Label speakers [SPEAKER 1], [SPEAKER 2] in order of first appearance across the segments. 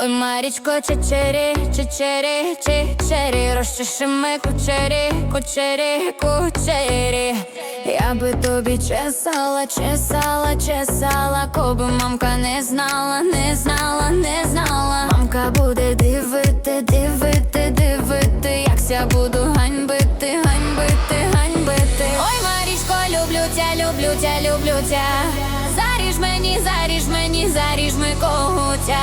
[SPEAKER 1] Ой, Марічко, чечері, чечері, чечері, розчешими кучері, кучері, кучері. Я би тобі чесала, чесала, чесала, коби мамка не знала, не знала, не знала. Мамка буде дивити, дивити, дивити, як ся буду ганьбити, ганьбити, ганьбити. Ой, Марічко, люблю тя, люблю тя, люблю тя. Заріж мені, заріж мені, заріж ми когутя.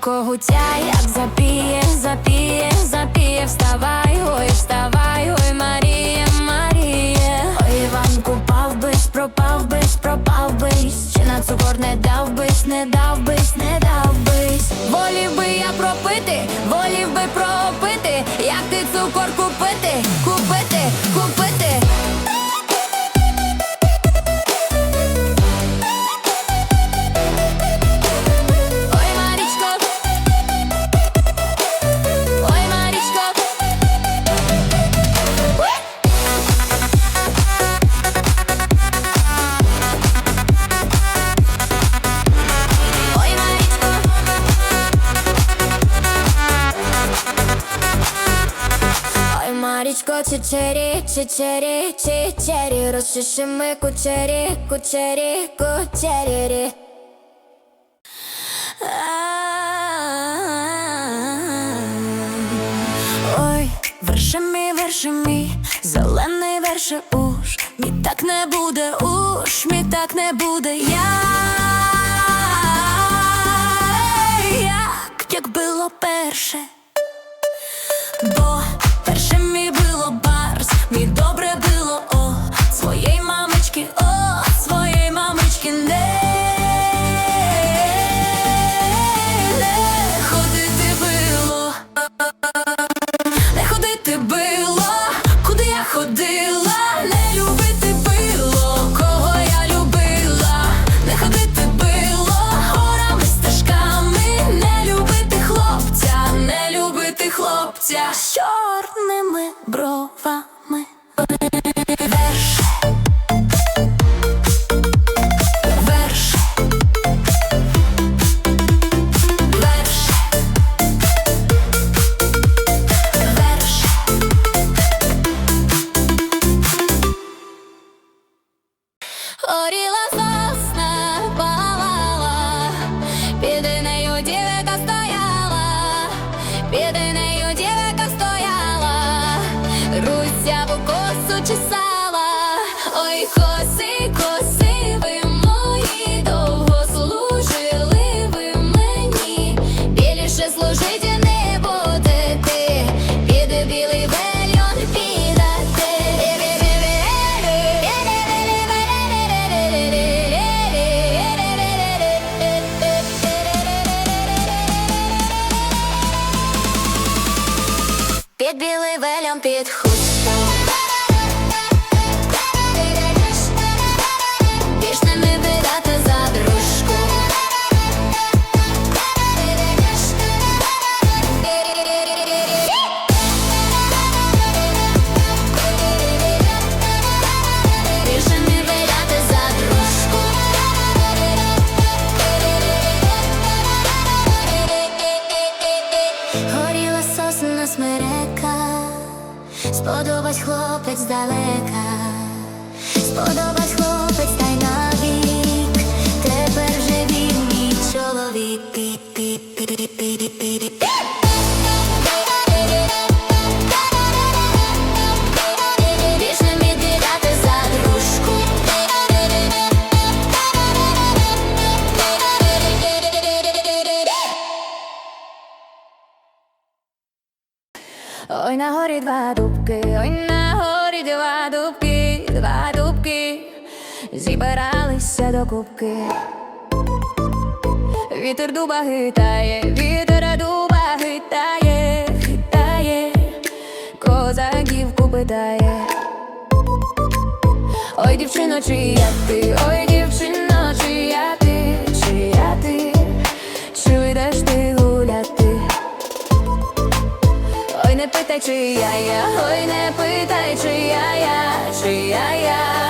[SPEAKER 1] Когутя, як запіє, запіє, запіє, вставай, ой, вставай, ой, Марія, цукор не дав бись, не дав бись, не дав бись. Волів би я пропити, волів би пропити, як ти цукор купити, Чечері, чечері, чечері, розчешими кучері, кучері, кучері. Ой, верши мій, верши мій, зелений верше уж, мій так не буде уж, мій так не буде я. Як, як було перше, білий сподобась хлопець далека, зібралися до кубки, вітер дуба гитає, вітер дуба гитає, хитає, козаків питає. Ой, дівчино, чия ти, ой, дівчино, чия ти, чия ти, чи йдеш ти гуляти? Ой, не питай, чия я, ой, не питай, чия я, чия я.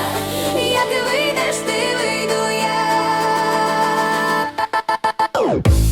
[SPEAKER 1] Woo!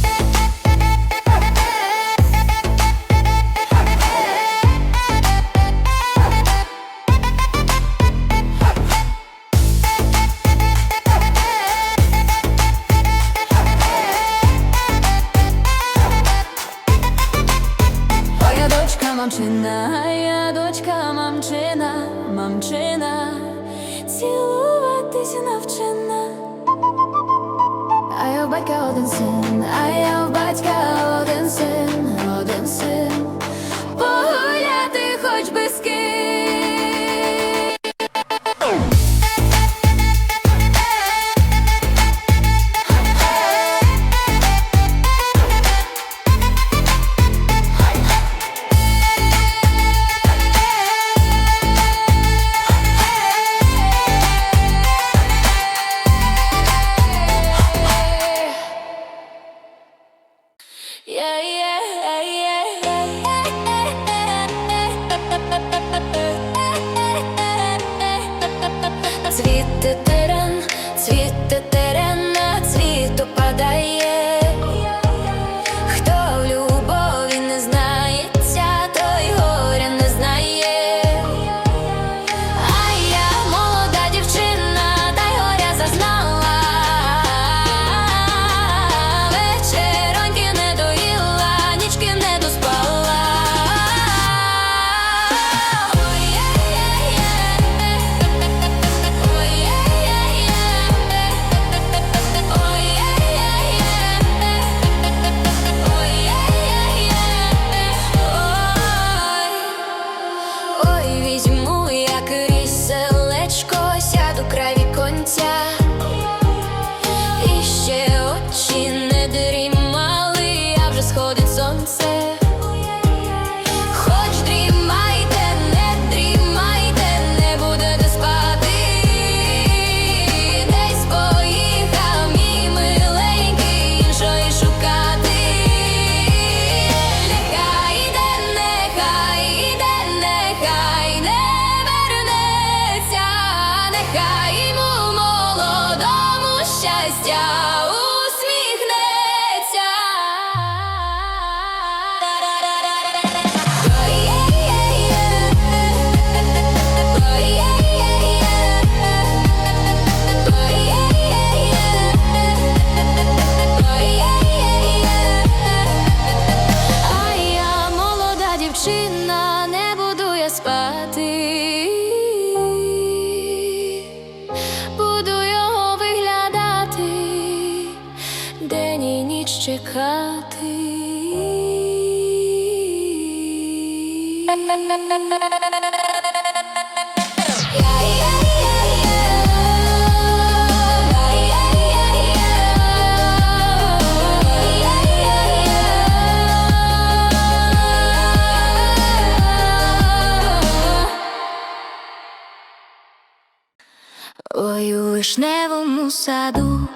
[SPEAKER 1] Ой, у вишневому саду,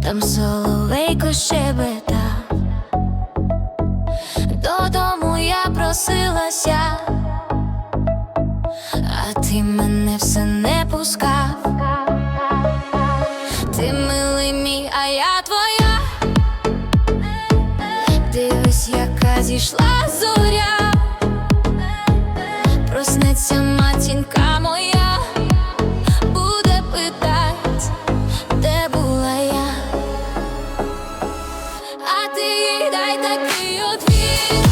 [SPEAKER 1] там соловейко щебета. просилася, а ти мене все не пускав. Ти милий мій, а я твоя. Дивись, яка зійшла зоря, проснеться матінка моя, буде питать, де була я, а ти їй дай такий отвір.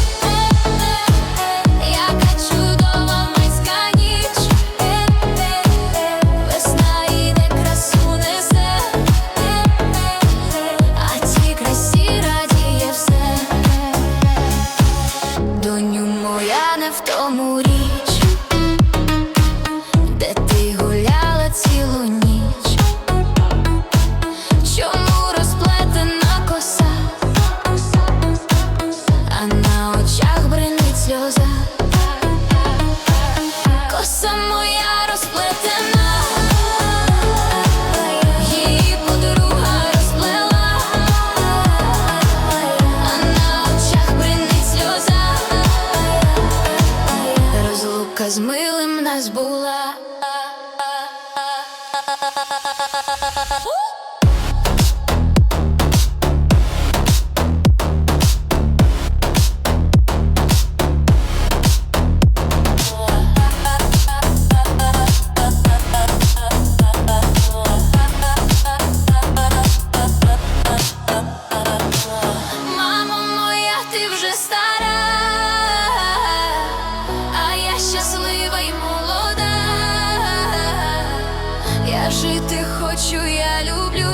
[SPEAKER 1] жити хочу, я люблю.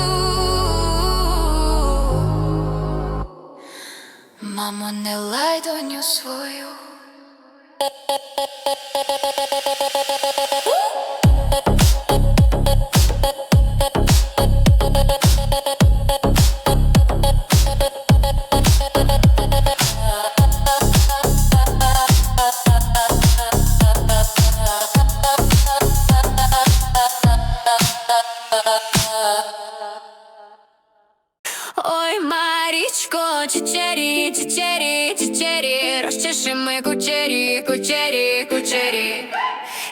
[SPEAKER 1] Мамо, не лай доню свою. Чечері, розчеши ми кучері, кучері, кучері.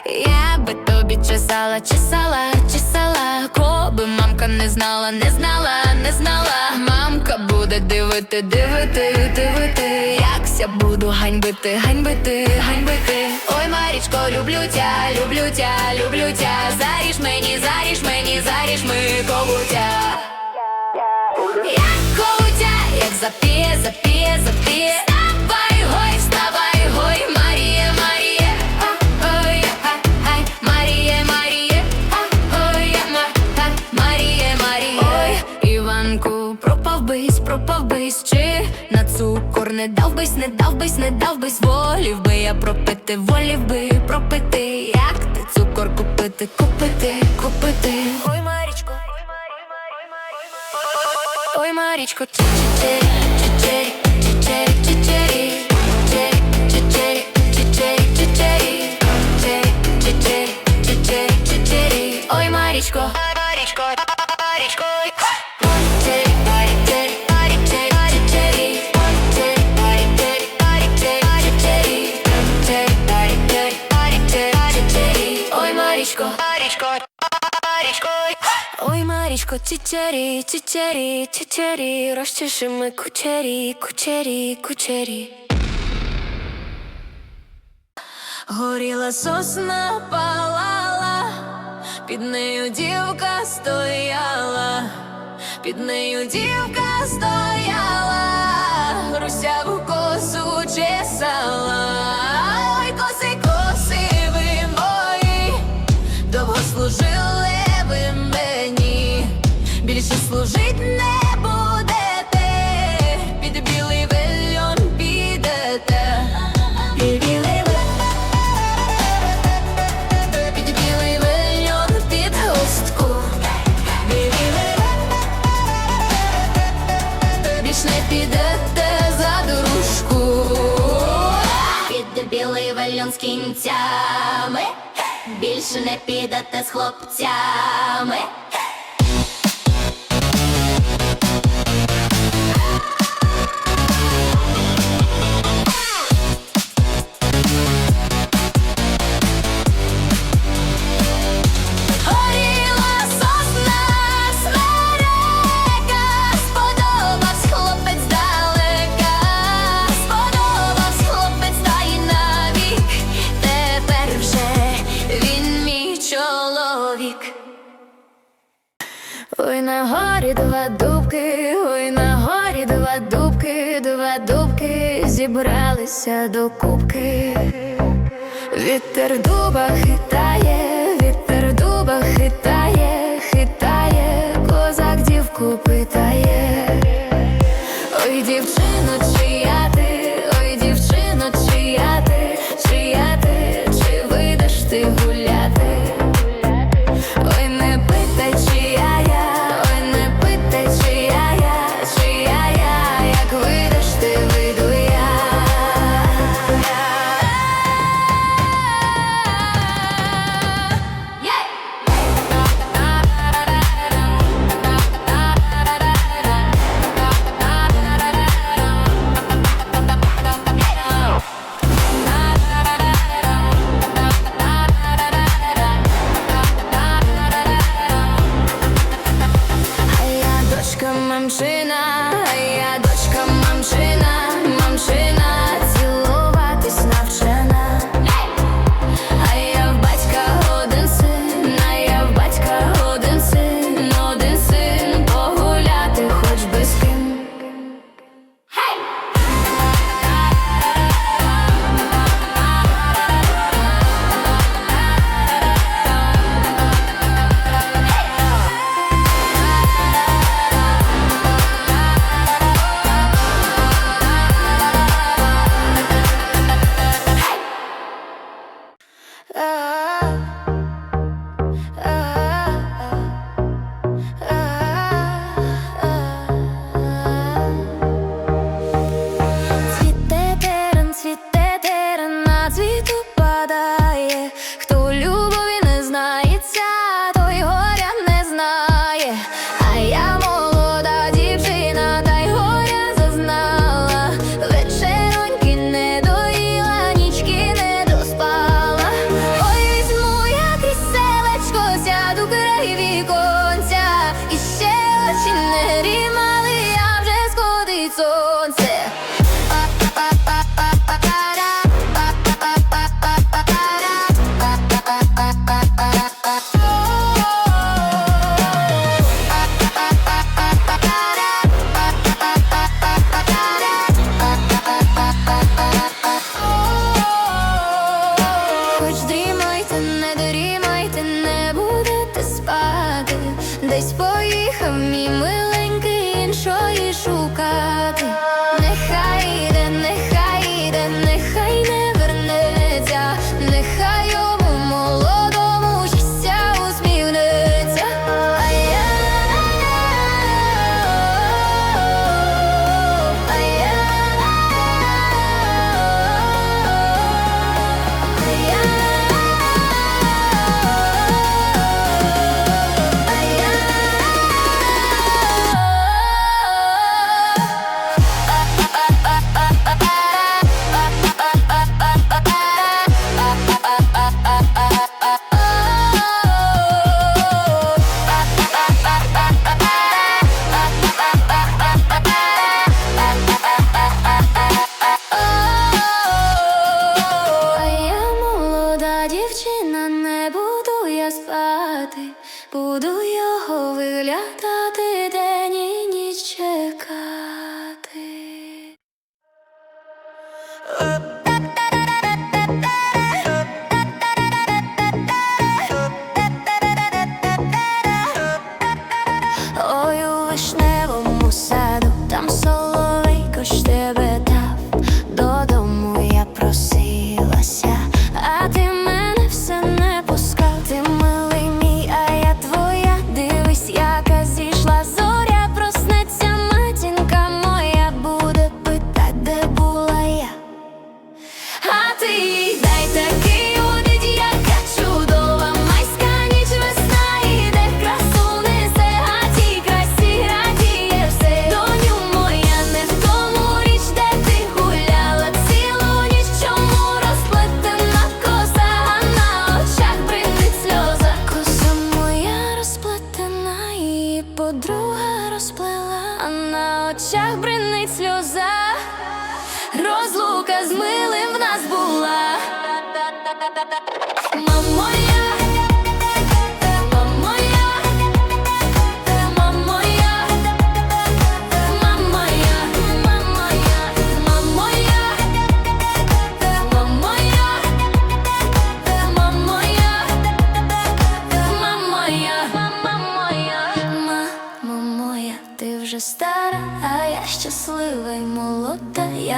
[SPEAKER 1] Я би тобі чесала, чесала, чесала, коби мамка не знала, не знала, не знала. Мамка буде дивити, дивити, дивити. Якся буду ганьбити, ганьбити, ганьбити. Ой, Марічко, люблю тя, люблю тя, люблю тя. Заріж мені, заріж мені, заріж ми когутя. Як коутя, як запіє, запіє, запіє пропав Чи на цукор не дав бись, не дав бись, не дав бись Волів би я пропити, волів би пропити Як ти цукор купити, купити, купити Ой, Марічко, Ой, Марічко, чечері, чечері, чечері, чечері, чечері, чечері, чечері, чечері, чечері, чечері, чечері. Ой, Марічко, Марічко, Марічко, Марічко, Марічко. Ой, Марічко, чечері, чечері, чечері, розчеши ми кучері, кучері, кучері. Горіла сосна палала, під нею дівка стояла, під нею дівка стояла, русяву косу чесала, служить не будете, під білий вельон підете. Під білий під білий вельон, під хустку. Білий не підете за дорожку. Під білий вельон з кінцями, більше не підете з хлопцями. Зібралися до кубки. Вітер дуба хитає, вітер дуба хитає, хитає, козак дівку питає. Ой, дівчино, чия ти, ой, дівчино, чия ти, чия ти, чи вийдеш ти гуляти?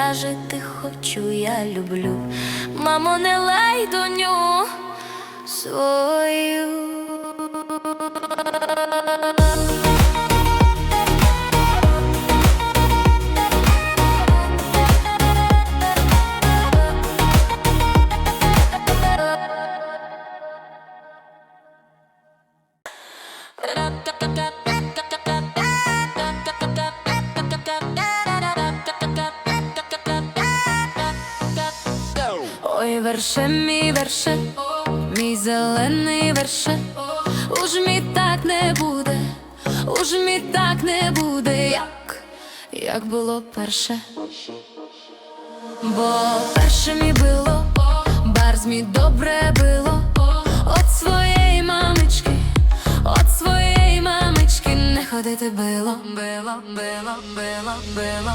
[SPEAKER 1] я жити хочу, я люблю, мамо, не лай доню свою. верше, мій верше, мій зелений верше, уж мій так не буде, уж мій так не буде, як, як було перше, бо перше мій було, барз мій добре було, от своєї мамички, от своєї мамички не ходити било, била, била, била, било,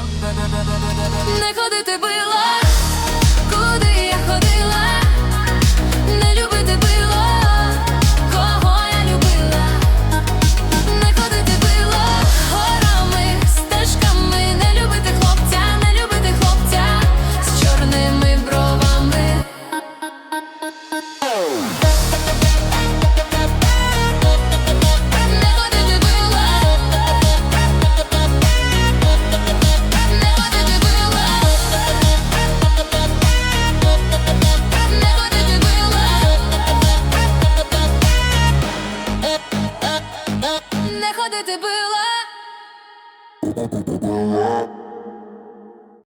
[SPEAKER 1] не ходити била куди я ходила, не любити.